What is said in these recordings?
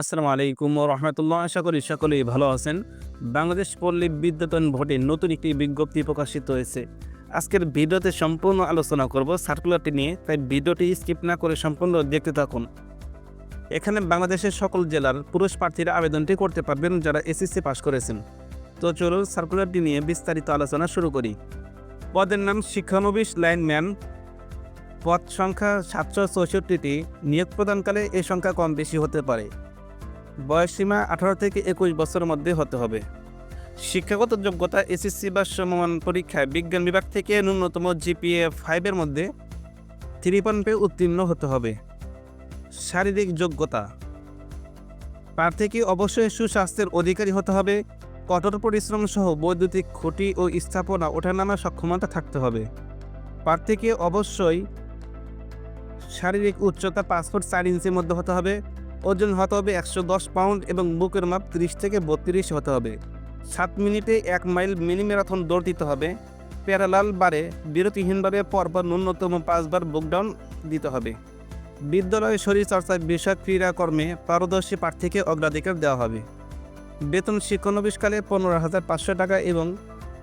আসসালামু আলাইকুম রহমতুল্লাহ। আশা করি সকলেই ভালো আছেন। বাংলাদেশ পল্লী বিদ্যুতায়ন ভোটে নতুন একটি বিজ্ঞপ্তি প্রকাশিত হয়েছে। আজকের ভিডিওতে সম্পূর্ণ আলোচনা করব সার্কুলারটি নিয়ে, তাই ভিডিওটি স্কিপ না করে সম্পূর্ণ দেখতে থাকুন। এখানে বাংলাদেশের সকল জেলার পুরুষ প্রার্থীরা আবেদনটি করতে পারবেন যারা এসএসসি পাশ করেছেন। তো চলুন সার্কুলারটি নিয়ে বিস্তারিত আলোচনা শুরু করি। পদের নাম শিক্ষানবিশ লাইনম্যান। পদ সংখ্যা সাতশো চৌষট্টিটি। নিয়োগ প্রদানকালে এই সংখ্যা কম বেশি হতে পারে। বয়সসীমা আঠারো থেকে একুশ বছরের মধ্যে হতে হবে। শিক্ষাগত যোগ্যতা, এসএসসি বা সমমান পরীক্ষায় বিজ্ঞান বিভাগ থেকে ন্যূনতম জিপিএ ফাইভের মধ্যে থ্রি পয়েন্ট পেয়ে উত্তীর্ণ হতে হবে। শারীরিক যোগ্যতা, প্রার্থীকে অবশ্যই সুস্বাস্থ্যের অধিকারী হতে হবে। কঠোর পরিশ্রম সহ বৈদ্যুতিক খুঁটি ও স্থাপনা ওঠানামার সক্ষমতা থাকতে হবে। প্রার্থীকে অবশ্যই শারীরিক উচ্চতা পাসপোর্ট চার ইঞ্চির মধ্যে হতে হবে। ওজন হতে হবে একশো দশ পাউন্ড এবং বুকের মাপ তিরিশ থেকে বত্রিশ হতে হবে। সাত মিনিটে এক মাইল মিনি ম্যারাথন দৌড় দিতে হবে। প্যারালাল বারে বিরতিহীনভাবে পরপর ন্যূনতম পাঁচবার বুকডাউন দিতে হবে। বিদ্যালয়ে শরীরচর্চায় বিষয়ক ক্রীড়াকর্মে পারদর্শী প্রার্থীকে অগ্রাধিকার দেওয়া হবে। বেতন শিক্ষানবিশকালে পনেরো হাজার পাঁচশো টাকা এবং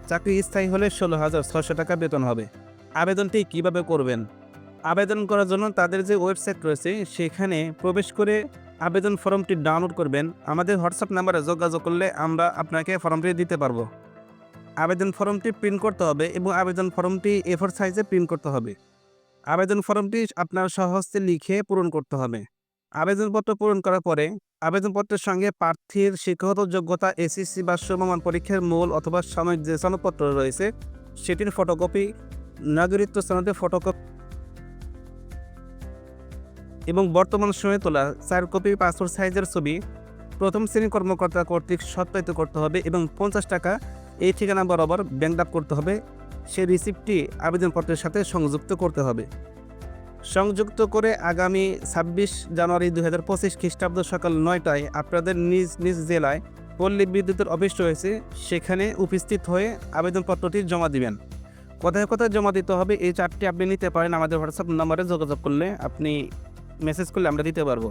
চাকরি স্থায়ী হলে ষোলো হাজার ছশো টাকা বেতন হবে। আবেদনটি কীভাবে করবেন? আবেদন করার জন্য তাদের যে ওয়েবসাইট রয়েছে, সেখানে প্রবেশ করে আবেদন ফর্মটি ডাউনলোড করবেন। আমাদের হোয়াটসঅ্যাপ নাম্বারে যোগাযোগ করলে আমরা আপনাকে ফর্মটি দিতে পারব। আবেদন ফর্মটি প্রিন্ট করতে হবে এবং আবেদন ফর্মটি এফোর সাইজে প্রিন্ট করতে হবে। আবেদন ফর্মটি আপনার সহস্তে লিখে পূরণ করতে হবে। আবেদনপত্র পূরণ করার পরে আবেদনপত্রের সঙ্গে প্রার্থীর শিক্ষাগত যোগ্যতা এসএসসি বা সমমান পরীক্ষার মূল অথবা সাময়িক যে সনদপত্র রয়েছে, সেটির ফটোকপি নাগরিকত্ব সনদের ফটোকপি এবং বর্তমান সময়ে তোলা চার কপি পাসপোর্ট সাইজের ছবি প্রথম শ্রেণি কর্মকর্তা কর্তৃক সত্যায়িত করতে হবে এবং পঞ্চাশ টাকা এই ঠিকানা বরাবর ব্যাংক ডাক করতে হবে। সেই রিসিপ্টটি আবেদনপত্রের সাথে সংযুক্ত করতে হবে। সংযুক্ত করে আগামী ছাব্বিশ জানুয়ারি দু হাজার পঁচিশ খ্রিস্টাব্দ সকাল নয়টায় আপনাদের নিজ নিজ জেলায় পল্লী বিদ্যুতের অফিস রয়েছে। সেখানে উপস্থিত হয়ে আবেদনপত্রটি জমা দিবেন। কোথায় কোথায় জমা দিতে হবে এই চারটি আপনি নিতে পারেন। আমাদের হোয়াটসঅ্যাপ নম্বরে যোগাযোগ করলে আপনি মেসেজ করলে আমরা দিতে পারব।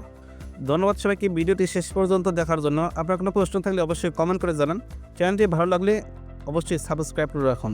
ধন্যবাদ সবাইকে, ভিডিওটি শেষ পর্যন্ত দেখার জন্য। আপনার কোনো প্রশ্ন থাকলে অবশ্যই কমেন্ট করে জানান। চ্যানেলটি ভালো লাগলে অবশ্যই সাবস্ক্রাইব করে রাখুন।